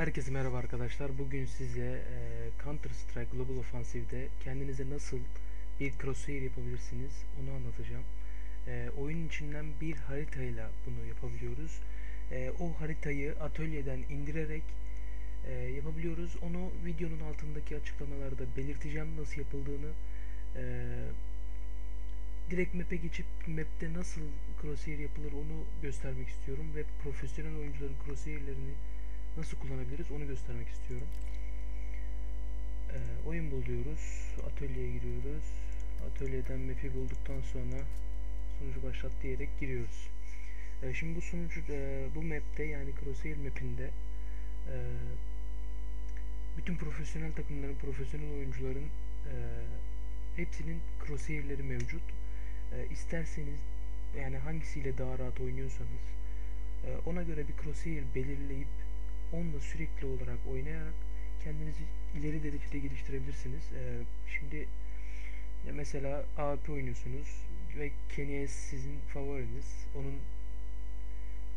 Herkese merhaba arkadaşlar. Bugün size e, Counter Strike Global Offensive'de kendinize nasıl bir crosshair yapabilirsiniz onu anlatacağım. E, oyun içinden bir haritayla bunu yapabiliyoruz. E, o haritayı atölyeden indirerek e, yapabiliyoruz. Onu videonun altındaki açıklamalarda belirteceğim nasıl yapıldığını. E, direkt map'e geçip map'te nasıl crosshair yapılır onu göstermek istiyorum ve profesyonel oyuncuların crosshair'lerini nasıl kullanabiliriz onu göstermek istiyorum. Ee, oyun buluyoruz. Atölyeye giriyoruz. Atölyeden map'i bulduktan sonra sunucu başlat diyerek giriyoruz. Ee, şimdi bu sunucu e, bu map'te yani Crosshair map'inde e, bütün profesyonel takımların, profesyonel oyuncuların e, hepsinin crosshair'leri mevcut. E, isterseniz yani hangisiyle daha rahat oynuyorsanız e, ona göre bir crosshair belirleyip onunla sürekli olarak oynayarak kendinizi ileri derecede geliştirebilirsiniz. Ee, şimdi ya mesela AWP oynuyorsunuz ve Kenny sizin favoriniz. Onun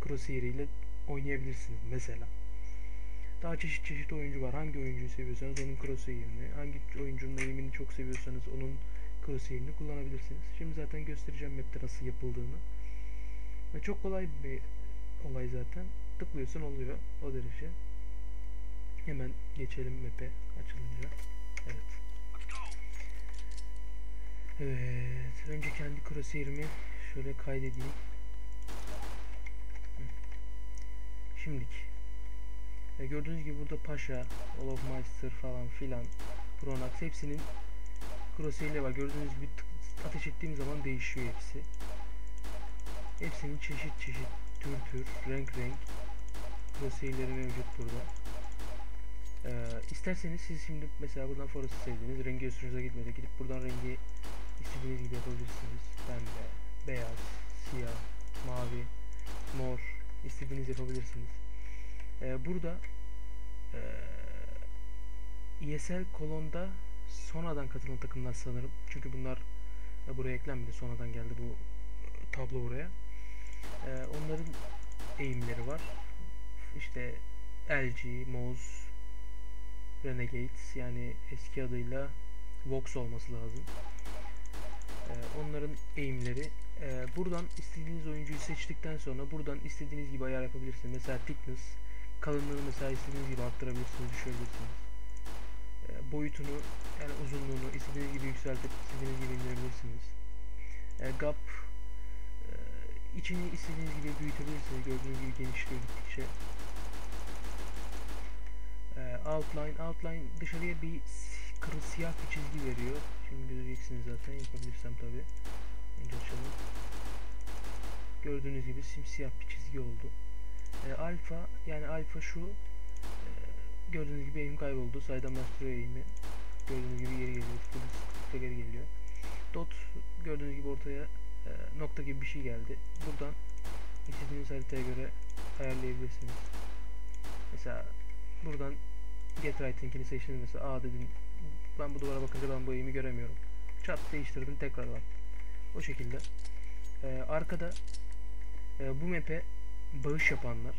crosshair ile oynayabilirsiniz mesela. Daha çeşit çeşit oyuncu var. Hangi oyuncuyu seviyorsanız onun crosshair'ini, hangi oyuncunun eğimini çok seviyorsanız onun crosshair'ini kullanabilirsiniz. Şimdi zaten göstereceğim map'te nasıl yapıldığını. Ve çok kolay bir olay zaten tıklıyorsun oluyor o derece. Hemen geçelim map'e açılınca. Evet. Evet. Önce kendi crosshair'imi şöyle kaydedeyim. Şimdilik. E, gördüğünüz gibi burada Paşa, Olofmeister falan filan, Pronax hepsinin crosshair'leri var. Gördüğünüz gibi ateş ettiğim zaman değişiyor hepsi. Hepsinin çeşit çeşit, tür tür, renk renk crosshair'leri mevcut burada. Ee, isterseniz siz şimdi mesela buradan Forest'ı sevdiğiniz rengi hoşunuza gitmedi. Gidip buradan rengi istediğiniz gibi yapabilirsiniz. Pembe, beyaz, siyah, mavi, mor istediğiniz yapabilirsiniz. Ee, burada e, ESL kolonda sonradan katılan takımlar sanırım. Çünkü bunlar e, buraya eklenmedi. Sonradan geldi bu tablo buraya. Ee, onların eğimleri var işte LG, Moz, Renegade yani eski adıyla Vox olması lazım. Ee, onların eğimleri. Ee, buradan istediğiniz oyuncuyu seçtikten sonra buradan istediğiniz gibi ayar yapabilirsiniz. Mesela thickness, kalınlığını mesela istediğiniz gibi arttırabilirsiniz, düşürebilirsiniz. Ee, boyutunu yani uzunluğunu istediğiniz gibi yükseltip istediğiniz gibi indirebilirsiniz. Ee, gap e, içini istediğiniz gibi büyütebilirsiniz. Gördüğünüz gibi genişliyor gittikçe outline outline dışarıya bir kırı siyah bir çizgi veriyor. Şimdi göreceksiniz zaten yapabilirsem tabi. Önce açalım. Gördüğünüz gibi simsiyah bir çizgi oldu. E, alfa yani alfa şu e, gördüğünüz gibi eğim kayboldu. Saydam bastırıyor eğimi. Gördüğünüz gibi geri geliyor. Sıkı geri geliyor. Dot gördüğünüz gibi ortaya e, nokta gibi bir şey geldi. Buradan istediğiniz haritaya göre ayarlayabilirsiniz. Mesela buradan get right'inkini seçtiniz mesela A dedim ben bu duvara bakınca ben bu eğimi göremiyorum. Çat değiştirdim tekrar var. O şekilde. Ee, arkada e, bu map'e bağış yapanlar,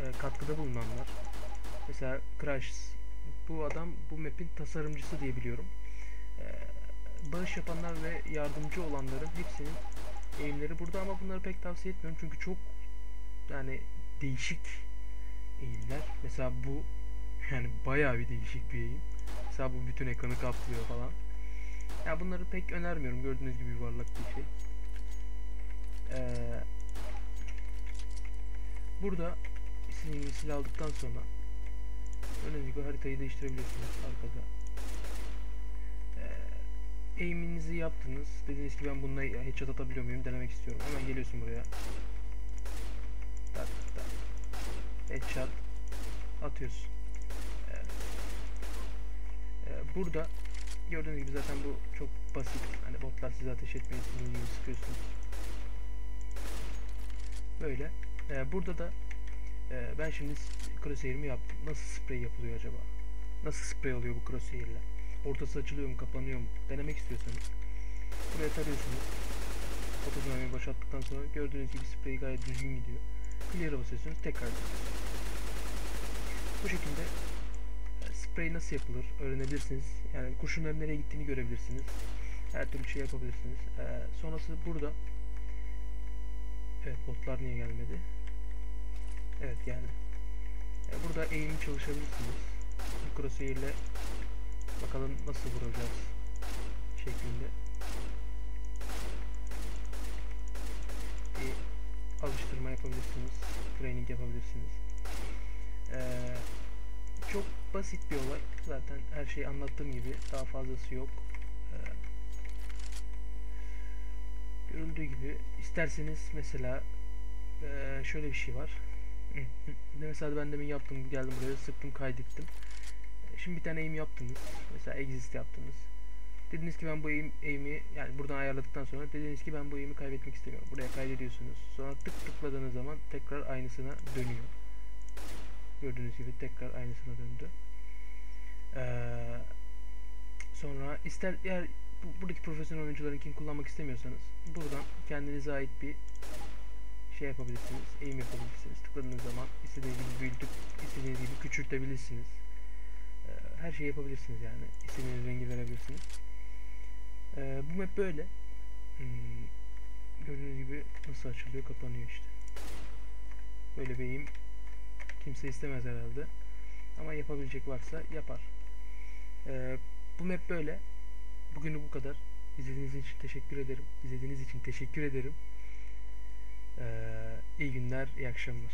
e, katkıda bulunanlar. Mesela Crash bu adam bu map'in tasarımcısı diye biliyorum. Ee, bağış yapanlar ve yardımcı olanların hepsinin eğimleri burada ama bunları pek tavsiye etmiyorum çünkü çok yani değişik eğimler. Mesela bu yani bayağı bir değişik bir eğim. Mesela bu bütün ekranı kaplıyor falan. Ya yani bunları pek önermiyorum. Gördüğünüz gibi yuvarlak bir şey. Ee, burada istediğiniz silah aldıktan sonra gibi haritayı değiştirebiliyorsunuz arkada. Ee, yaptınız. Dediniz ki ben bununla headshot atabiliyor muyum? Denemek istiyorum. Hemen geliyorsun buraya. Tak tak. Headshot atıyorsun. Burada gördüğünüz gibi zaten bu çok basit. Hani botlar size ateş etmeyin sizin gibi sıkıyorsunuz. Böyle. Ee, burada da e, ben şimdi crosshair'imi yaptım. Nasıl sprey yapılıyor acaba? Nasıl sprey oluyor bu crosshair ile? Ortası açılıyor mu, kapanıyor mu? Denemek istiyorsanız buraya tarıyorsunuz. Fotoğrafını boşalttıktan sonra gördüğünüz gibi sprey gayet düzgün gidiyor. Clear'a basıyorsunuz tekrar. Bu şekilde sprey nasıl yapılır öğrenebilirsiniz. Yani kurşunların nereye gittiğini görebilirsiniz. Her türlü şey yapabilirsiniz. E, sonrası burada. Evet botlar niye gelmedi? Evet geldi. E, burada eğim çalışabilirsiniz. Crosshair ile bakalım nasıl vuracağız şeklinde. Bir alıştırma yapabilirsiniz. Training yapabilirsiniz. Basit bir olay. Zaten her şeyi anlattığım gibi daha fazlası yok. Ee, görüldüğü gibi isterseniz mesela ee, şöyle bir şey var. Mesela ben demin yaptım geldim buraya sıktım kaydettim. Şimdi bir tane aim yaptınız. Mesela exist yaptınız. Dediniz ki ben bu aim, aim'i yani buradan ayarladıktan sonra dediniz ki ben bu aim'i kaybetmek istemiyorum. Buraya kaydediyorsunuz. Sonra tık tıkladığınız zaman tekrar aynısına dönüyor. Gördüğünüz gibi tekrar aynısına döndü. Ee, sonra ister eğer bu, buradaki profesyonel oyuncularınkini kullanmak istemiyorsanız buradan kendinize ait bir şey yapabilirsiniz. Aim yapabilirsiniz. Tıkladığınız zaman istediğiniz gibi büyütüp istediğiniz gibi küçültebilirsiniz. Ee, her şeyi yapabilirsiniz yani. İstediğiniz rengi verebilirsiniz. Ee, bu map böyle. Hmm, gördüğünüz gibi nasıl açılıyor kapanıyor işte. Böyle bir aim kimse istemez herhalde. Ama yapabilecek varsa yapar. Ee, bu map böyle. Bugünü bu kadar. İzlediğiniz için teşekkür ederim. İzlediğiniz için teşekkür ederim. Ee, iyi günler, iyi akşamlar.